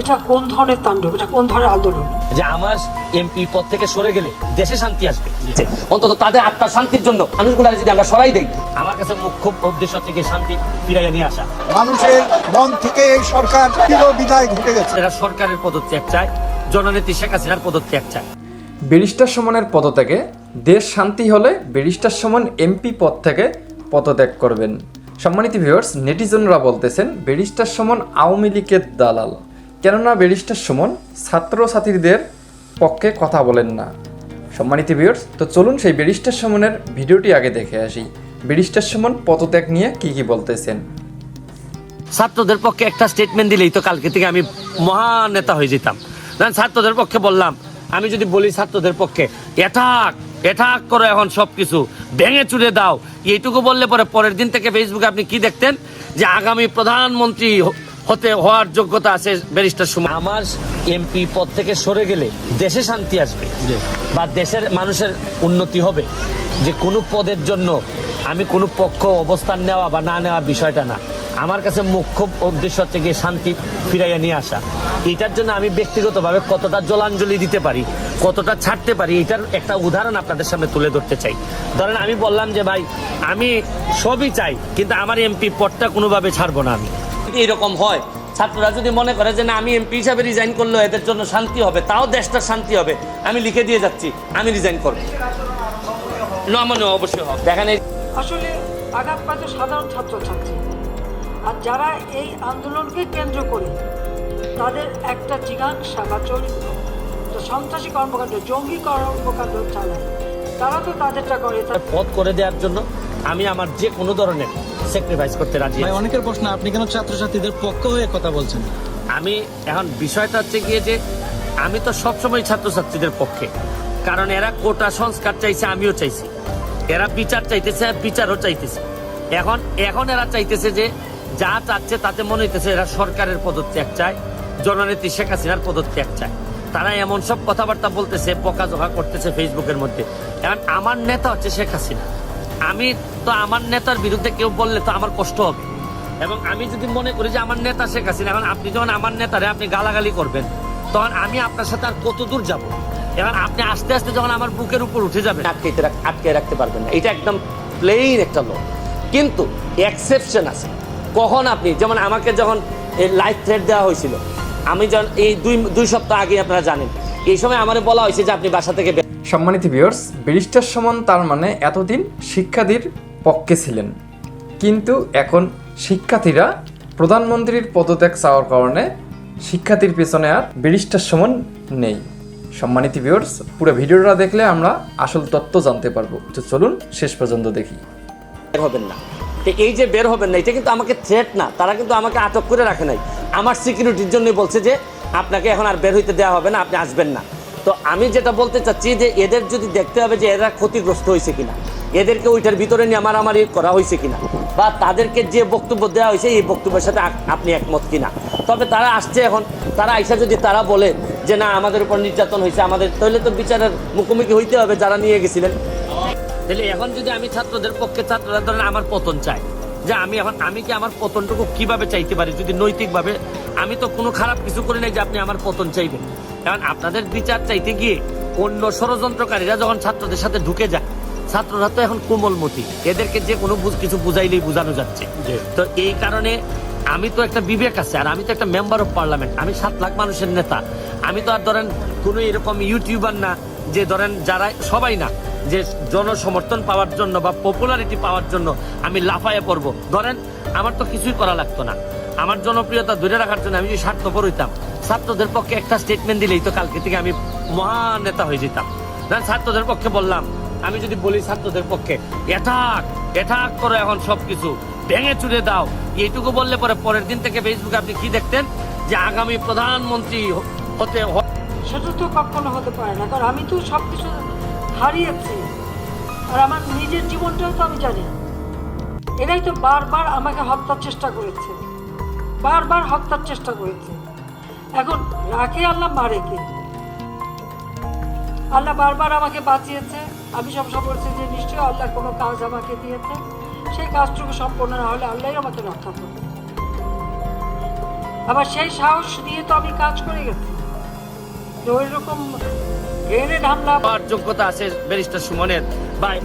এটা কোন ধরনের তাণ্ডব? এটা কোন ধরনের আন্দোলন? যে আমার এমপি পদ থেকে সরে গেলে দেশে শান্তি আসবে। অন্তত তাদের আত্মার শান্তির জন্য মানুষগুলো যদি আমরা সরাই দেই আমার কাছে মুখ্য উদ্দেশ্য থেকে শান্তি ফিরাইয়া নিয়ে আসা। মানুষের মন থেকে এই সরকার চির বিদায় ঘটে গেছে। এরা সরকারের পদত্যাগ চায় জননেত্রী শেখ হাসিনার পদত্যাগ চায়। ব্যারিস্টার সুমনের পদত্যাগে দেশ শান্তি হলে ব্যারিস্টার সমান এমপি পদ থেকে পদত্যাগ করবেন। সম্মানিত ভিউয়ার্স নেটিজনরা বলতেছেন ব্যারিস্টার সমান আওয়ামী লীগের দালাল। কেননা ব্যারিস্টার সুমন ছাত্রছাত্রীদের পক্ষে কথা বলেন না। সম্মানিত ভিউয়ার্স তো চলুন সেই ব্যারিস্টার সুমনের ভিডিওটি আগে দেখে আসি। ব্যারিস্টার সুমন পদত্যাগ নিয়ে কি কি বলতেছেন? ছাত্রদের পক্ষে একটা স্টেটমেন্ট দিলেই তো কালকে থেকে আমি মহান নেতা হয়ে যেতাম। না ছাত্রদের পক্ষে বললাম, আমি যদি বলি ছাত্রদের পক্ষে এটাক এটাক করে এখন সবকিছু, ভেঙে চুরে দাও। এইটুকু বললে পরে পরের দিন থেকে ফেসবুকে আপনি কি দেখতেন? যে আগামী প্রধানমন্ত্রী হতে হওয়ার যোগ্যতা আছে ব্যারিস্টার সুমন আমার এমপি পদ থেকে সরে গেলে দেশে শান্তি আসবে বা দেশের মানুষের উন্নতি হবে। যে কোনো পদের জন্য আমি কোনো পক্ষ অবস্থান নেওয়া বা না নেওয়া বিষয়টা না। আমার কাছে মুখ্য উদ্দেশ্য হচ্ছে গিয়ে শান্তি ফিরাইয়া নিয়ে আসা। এটার জন্য আমি ব্যক্তিগতভাবে কতটা জলাঞ্জলি দিতে পারি কতটা ছাড়তে পারি এটার একটা উদাহরণ আপনাদের সামনে তুলে ধরতে চাই। ধরেন আমি বললাম যে ভাই আমি সবই চাই কিন্তু আমার এমপি পদটা কোনোভাবে ছাড়বো না আমি। যদি এরকম হয় ছাত্ররা যদি মনে করে যে না আমি এমপি হিসাবে রিজাইন করলে এদের জন্য শান্তি হবে তাও দেশটার শান্তি হবে আমি লিখে দিয়ে যাচ্ছি আমি রিজাইন করব। না মানে অবশ্যই হবে। দেখেন আসলে আঘাত পায় তো সাধারণ ছাত্রছাত্রী আর যারা এই আন্দোলনকে কেন্দ্র করে তাদের একটা জিজ্ঞাসা বা চরিত্র তো সন্ত্রাসী কর্মকাণ্ড জঙ্গি কর্মকাণ্ড চালায় তারা তো তাদেরটা করে পথ করে দেওয়ার জন্য আমি আমার যে কোনো ধরনের স্যাক্রিফাইস করতে রাজি ভাই অনেকের প্রশ্ন আপনি কেন ছাত্রছাত্রীদের পক্ষ হয়ে কথা বলছেন? আমি এখন বিষয়টা হচ্ছে গিয়ে যে আমি তো সবসময় ছাত্রছাত্রীদের পক্ষে। কারণ এরা কোটা সংস্কার চাইছে আমিও চাইছি। এরা বিচার চাইতেছে আর বিচারও চাইতেছে। এখন এখন এরা চাইতেছে যে যা চাচ্ছে তাতে মনে হইতেছে এরা সরকারের পদত্যাগ চায় জননেত্রী শেখ হাসিনার পদত্যাগ চায়। তারা এমন সব কথাবার্তা বলতেছে বকাঝকা করতেছে ফেসবুকের মধ্যে। এখন আমার নেতা হচ্ছে শেখ হাসিনা। আমি তো আমার নেতার বিরুদ্ধে কেউ বললে তো আমার কষ্ট হবে। এবং আমি যদি মনে করি যে আমার নেতা শেখ হাসিনা এখন আপনি যখন আমার নেতারে আপনি গালাগালি করবেন তখন আমি আপনার সাথে আর কত দূর যাব? এখন আপনি আস্তে আস্তে যখন আমার বুকের উপর উঠে যাবেন আটকে আটকে রাখতে পারবেন না। এটা একদম প্লেইন একটা লো কিন্তু এক্সেপশন আছে। কখন আপনি যেমন আমাকে যখন লাইফ থ্রেট দেওয়া হয়েছিল আমি যখন এই দুই দুই সপ্তাহ আগে আপনারা জানেন এই সময় আমার বলা হয়েছে যে আপনি বাসা থেকে সম্মানিত ভিউয়ার্স ব্যারিস্টার সমান তার মানে এতদিন শিক্ষার্থীর পক্ষে ছিলেন। কিন্তু এখন শিক্ষার্থীরা প্রধানমন্ত্রীর পদত্যাগ চাওয়ার কারণে শিক্ষার্থীর পেছনে আর ব্যারিস্টার সুমন নেই। সম্মানিত ভিউয়ার্স পুরো ভিডিওটা দেখলে আমরা আসল তথ্য জানতে পারব। তো চলুন শেষ পর্যন্ত দেখি। হবেন না। তো এই যে বের হবেন না, এটা কিন্তু আমাকে থ্রেট না। তারা কিন্তু আমাকে আটক করে রাখে নাই। আমার সিকিউরিটির জন্যই বলছে যে, আপনাকে এখন আর বের হইতে দেওয়া হবে না, আপনি আসবেন না। তো আমি যেটা বলতে চাচ্ছি যে, এদের যদি দেখতে হবে যে, এরা ক্ষতিগ্রস্ত হয়েছে কিনা। এদেরকে ওইটার ভিতরে নিয়ে মারামারি করা হয়েছে কিনা? বা তাদেরকে যে বক্তব্য দেওয়া হয়েছে, এই বক্তব্যের সাথে আপনি একমত কিনা? তবে তারা আসছে এখন। তারা আইসা যদি তারা বলে যে, না, আমাদের উপর নির্যাতন হয়েছে, আমাদের তাহলে তো বিচারের মুখোমুখি হইতে হবে যারা নিয়ে গেছিলেন। তাহলে এখন যদি আমি ছাত্রদের পক্ষে, ছাত্ররা ধরেন আমার পতন চাই যে আমি এখন, আমি কি আমার পতনটুকু কীভাবে চাইতে পারি? যদি নৈতিকভাবে, আমি তো কোনো খারাপ কিছু করি নাই যে আপনি আমার পতন চাইবেন। কারণ আপনাদের বিচার চাইতে গিয়ে অন্য ষড়যন্ত্রকারীরা যখন ছাত্রদের সাথে ঢুকে যায় ছাত্ররা তো এখন কোমলমতি। এদেরকে যে কোনো কিছু বুঝাইলেই বোঝানো যাচ্ছে। তো এই কারণে আমি তো একটা বিবেক আছে আর আমি তো একটা মেম্বার অফ পার্লামেন্ট আমি সাত লাখ মানুষের নেতা। আমি তো আর ধরেন কোনো এরকম ইউটিউবার না যে ধরেন যারা সবাই না যে জনসমর্থন পাওয়ার জন্য বা পপুলারিটি পাওয়ার জন্য আমি লাফায়ে পড়ব। ধরেন আমার তো কিছুই করা লাগতো না। আমার জনপ্রিয়তা ধরে রাখার জন্য আমি যদি স্বার্থপর হইতাম ছাত্রদের পক্ষে একটা স্টেটমেন্ট দিলেই তো কালকে থেকে আমি মহান নেতা হয়ে যেতাম। ধরেন ছাত্রদের পক্ষে বললাম আমি যদি বলি ছাত্রদের পক্ষে এটাক এটাক করে এখন সবকিছু। ভেঙে চুরে দাও। এইটুকু বললে পরে পরের দিন থেকে ফেসবুকে আপনি কি দেখতেন? যে আগামী প্রধানমন্ত্রী হতে সেটা তো কখনো হতে পারে না, কারণ আমি তো সব কিছু হারিয়েছি। আর আমার নিজের জীবনটাও তো আমি জানি এরাই তো বারবার আমাকে হত্যার চেষ্টা করেছে। বারবার হত্যার চেষ্টা করেছে। এখন রাখে আল্লাহ, মারে কে? আল্লাহ বারবার আমাকে বাঁচিয়েছে। আমি সবসময় বলছি যে নিশ্চয়ই আল্লাহ কোনো কাজ আমাকে দিয়েছে। সেই কাজটুকু সম্পূর্ণ না হলে আল্লাহই আমাকে রক্ষা করবে। আবার সেই সাহস দিয়ে তো আমি কাজ করে গেছি। ওই রকম যোগ্যতা আছে ব্যারিস্টার সুমনের।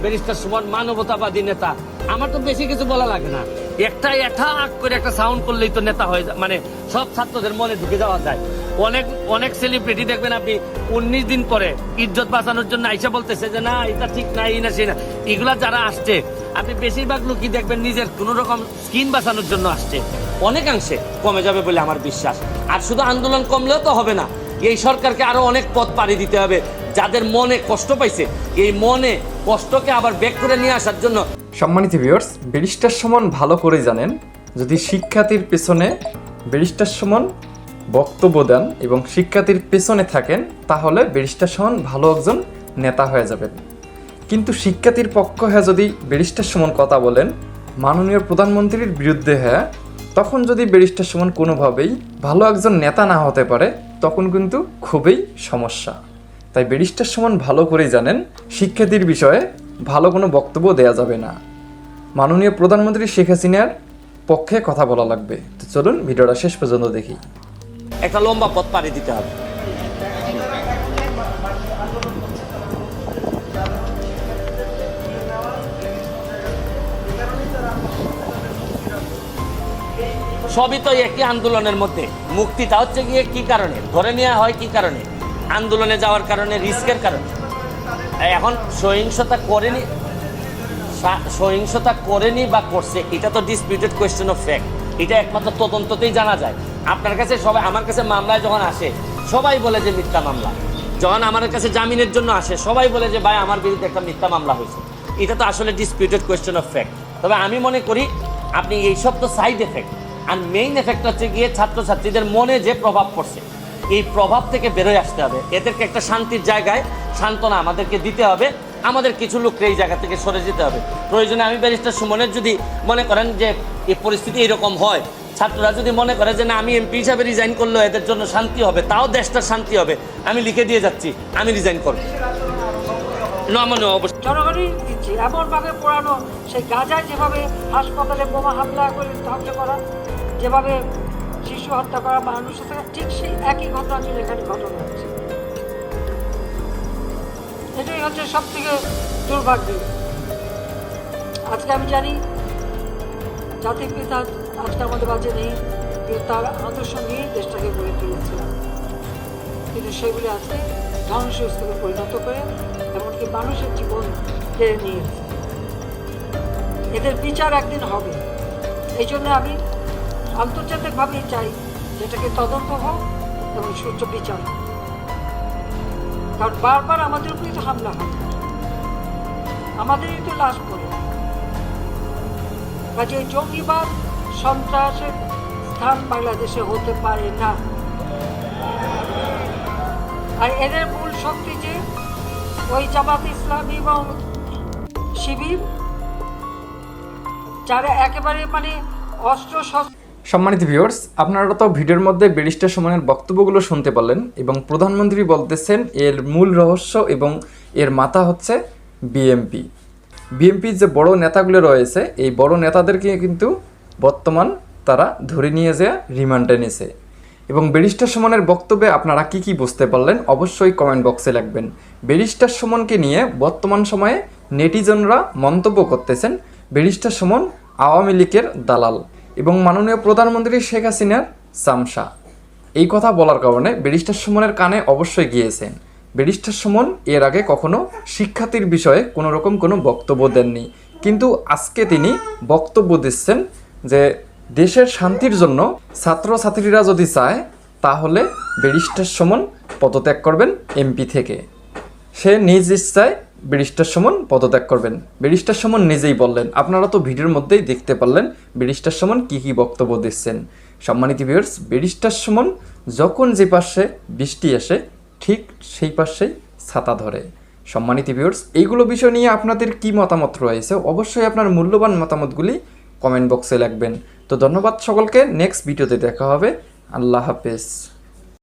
ব্যারিস্টার সুমন মানবতাবাদী নেতা। আমার তো বেশি কিছু বলা লাগে না। একটা অ্যাটাক করে একটা সাউন্ড করলেই তো নেতা হয়ে মানে সব ছাত্রদের মনে ঢুকে যাওয়া যায়। অনেক অনেক সেলিব্রিটি দেখবেন আপনি, উনিশ দিন পরে ইজ্জত বাঁচানোর জন্য আইসা বলতেছে যে, না, এটা ঠিক না এই না, সেই না। এগুলা যারা আসছে, আপনি বেশিরভাগ লোকই দেখবেন নিজের কোন রকম স্কিন বাঁচানোর জন্য আসছে। অনেকাংশে কমে যাবে বলে আমার বিশ্বাস। আর শুধু আন্দোলন কমলেও তো হবে না, এই সরকারকে আরও অনেক পথ পাড়ি দিতে হবে, যাদের মনে কষ্ট পাইছে। এই মনে কষ্টকে আবার ব্যাক করে নিয়ে আসার জন্য। সম্মানিত ভিউয়ার্স ব্যারিস্টার সমান ভালো করে জানেন। যদি শিক্ষার্থীর পেছনে ব্যারিস্টার সমান বক্তব্য দেন এবং শিক্ষার্থীর পেছনে থাকেন, তাহলে ব্যারিস্টার সমান ভালো একজন নেতা হয়ে যাবেন। কিন্তু শিক্ষার্থীর পক্ষ হয়ে যদি ব্যারিস্টার সমান কথা বলেন, মাননীয় প্রধানমন্ত্রীর বিরুদ্ধে হ্যাঁ তখন যদি ব্যারিস্টার সমান কোনোভাবেই ভালো একজন নেতা না হতে পারে, তখন কিন্তু খুবই সমস্যা। তাই ব্যারিস্টার সমান ভালো করেই জানেন, শিক্ষার্থীর বিষয়ে ভালো কোনো বক্তব্য দেয়া যাবে না। মাননীয় প্রধানমন্ত্রী শেখ হাসিনার পক্ষে কথা বলা লাগবে। তো চলুন ভিডিওটা শেষ পর্যন্ত দেখি। একটা লম্বা পথ পাড়ি দিতে হবে। সবই তো একই আন্দোলনের মধ্যে। মুক্তিটা হচ্ছে গিয়ে কি কারণে? ধরে নেওয়া হয় কি কারণে? আন্দোলনে যাওয়ার কারণে, রিস্কের কারণে। এখন সহিংসতা করেনি সহিংসতা করেনি বা করছে, এটা তো ডিসপিউটেড কোয়েশ্চেন অফ ফ্যাক্ট এটা একমাত্র তদন্ততেই জানা যায়। আপনার কাছে সবাই, আমার কাছে মামলায় যখন আসে, সবাই বলে যে মিথ্যা মামলা। যখন আমার কাছে জামিনের জন্য আসে, সবাই বলে যে, ভাই, আমার বিরুদ্ধে একটা মিথ্যা মামলা হয়েছে। এটা তো আসলে ডিসপিউটেড কোয়েশ্চেন অফ ফ্যাক্ট তবে আমি মনে করি, আপনি এইসব তো সাইড এফেক্ট আর মেইন এফেক্ট হচ্ছে গিয়ে ছাত্রছাত্রীদের মনে যে প্রভাব পড়ছে, এই প্রভাব থেকে বেরোয় আসতে হবে। এদেরকে একটা শান্তির জায়গায় সান্ত্বনা আমাদেরকে দিতে হবে। আমাদের কিছু লোককে এই জায়গা থেকে সরে যেতে হবে। প্রয়োজনে আমি ব্যারিস্টার সুমনের যদি মনে করেন যে এই পরিস্থিতি এরকম হয়। ছাত্ররা যদি মনে করে যে না আমি এমপি হিসাবে রিজাইন করলে এদের জন্য শান্তি হবে তাও দেশটার শান্তি হবে। আমি লিখে দিয়ে যাচ্ছি আমি রিজাইন করব। নমনীয় অবশ্যই জনগণই দিচ্ছে এমনভাবে পোড়ানো সেই গাজায় যেভাবে হাসপাতালে বোমা হামলা করে ধ্বংস করা যেভাবে শিশু হত্যা করা মানুষ ঠিক সেই একই ঘটনা ছিল এখানে ঘটনা হচ্ছে। এটাই হচ্ছে সব থেকে দুর্ভাগ্য। আজকে আমি জানি জাতির পিতা আজকে আমাদের মাঝে নেই, কিন্তু তার আদর্শ নিয়ে দেশটাকে গড়ে তুলেছিলাম কিন্তু সেগুলি আজকে ধ্বংসস্তূপে পরিণত করে, এমনকি মানুষের জীবন কেড়ে নিয়েছে। এদের বিচার একদিন হবে। এই জন্য আমি আন্তর্জাতিকভাবেই চাই যেটাকে তদন্ত হোক এবং সুচ্চ বিচার কারণ বারবার আমাদের উপরেই তো হামলা হয়। আমাদেরই তো লাশ পড়ে। কাজে জঙ্গিবাদ সন্ত্রাসের স্থান বাংলাদেশে হতে পারে না। আর এদের মূল শক্তি যে, ওই জামাত ইসলামী এবং শিবির, যারা একেবারে মানে অস্ত্র সম্মানিত ভিউয়ার্স আপনারা তো ভিডিওর মধ্যে ব্যারিস্টার সমানের বক্তব্যগুলো শুনতে পারলেন এবং প্রধানমন্ত্রী বলতেছেন, এর মূল রহস্য এবং এর মাথা হচ্ছে বিএমপি। বিএমপির যে বড় নেতাগুলো রয়েছে, এই বড় নেতাদেরকে কিন্তু বর্তমান তারা ধরে নিয়ে যায় রিমান্ডে নিছে। এবং ব্যারিস্টার সমানের বক্তব্যে আপনারা কি কি বুঝতে পারলেন, অবশ্যই কমেন্ট বক্সে লিখবেন। ব্যারিস্টার সমানকে নিয়ে বর্তমান সময়ে নেটিজনরা মন্তব্য করতেছেন ব্যারিস্টার সমান আওয়ামী লীগের দালাল এবং মাননীয় প্রধানমন্ত্রী শেখ হাসিনার সামসা। এই কথা বলার কারণে ব্যারিস্টার সুমনের কানে অবশ্যই গিয়েছেন। ব্যারিস্টার সুমন এর আগে কখনো শিক্ষার্থীর বিষয়ে কোনো রকম কোনো বক্তব্য দেননি। কিন্তু আজকে তিনি বক্তব্য দিচ্ছেন যে দেশের শান্তির জন্য ছাত্রছাত্রীরা যদি চায়, তাহলে ব্যারিস্টার সুমন পদত্যাগ করবেন এমপি থেকে। সে নিজ ইচ্ছায় ব্যারিস্টার সমন পদত্যাগ করবেন। ব্যারিস্টার সমন নিজেই বললেন, আপনারা তো ভিডিওর মধ্যেই দেখতে পারলেন ব্যারিস্টার সমন কী কী বক্তব্য দিচ্ছেন। সম্মানিত ভিউয়ার্স ব্যারিস্টার সমন যখন যে পাশে বৃষ্টি আসে ঠিক সেই পাশেই ছাতা ধরে। সম্মানিত ভিউয়ার্স এইগুলো বিষয় নিয়ে আপনাদের কি মতামত রয়েছে অবশ্যই আপনার মূল্যবান মতামতগুলি কমেন্ট বক্সে লাগবেন তো ধন্যবাদ সকলকে নেক্সট ভিডিওতে দেখা হবে। আল্লাহ হাফেজ।